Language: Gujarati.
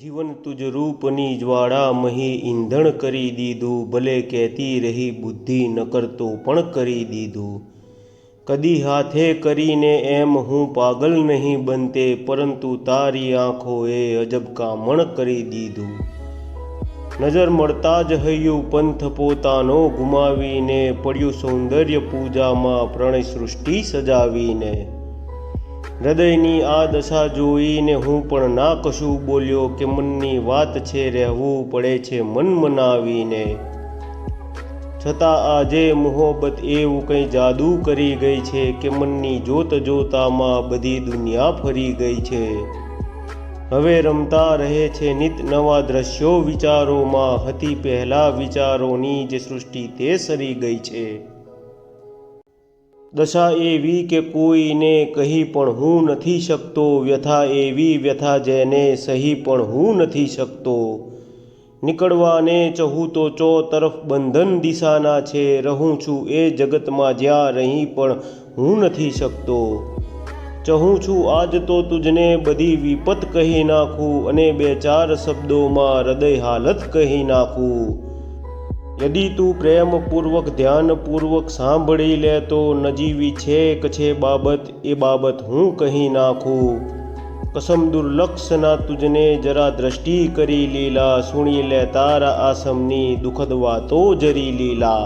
જીવન તુજ રૂપની જ્વાળા મહી ઈંધણ કરી દીધું, ભલે કહેતી રહી બુદ્ધિ ન કરતો પણ કરી દીધું. કદી હાથે કરીને એમ હું પાગલ નહીં બનતે, પરંતુ તારી આંખોએ અજબ કામણ કરી દીધું. નજર મળતા જ હૈયું પંથ પોતાનો ગુમાવીને, પડ્યું સૌંદર્ય પૂજામાં પ્રણય સૃષ્ટિ સજાવીને. હૃદયની આ દશા જોઈને હું પણ ના કશું બોલ્યો કે મનની વાત છે રહેવું પડે છે મન મનાવીને. છતાં આજે મોહબ્બત એવું કંઈ જાદુ કરી ગઈ છે કે મનની જોત જોતામાં બધી દુનિયા ફરી ગઈ છે. હવે રમતા રહે છે નિત નવા દ્રશ્યો વિચારોમાં, હતી પહેલા વિચારોની જે સૃષ્ટિ તે સરી ગઈ છે. દશા એવી કે કોઈને કહી પણ હું નથી શકતો, વ્યથા એવી વ્યથા જેને સહી પણ હું નથી શકતો. નીકળવાને ચહું તો ચો તરફ બંધન દિશાના છે, રહું છું એ જગતમાં જ્યાં રહી પણ હું નથી શકતો. ચહું છું આજ તો તુજને બધી વિપત કહી નાખું અને બે ચાર શબ્દોમાં હૃદય હાલત કહી નાખું. યદિ તું પ્રેમપૂર્વક ધ્યાનપૂર્વક સાંભળી લે તો નજીવી છે કે છે બાબત એ બાબત હું કહી નાખું કસમ દુર્લક્ષના તુજને જરા દ્રષ્ટિ કરી લીલા સુણી લે તારા આસમની દુઃખદ વાતો જરી લીલા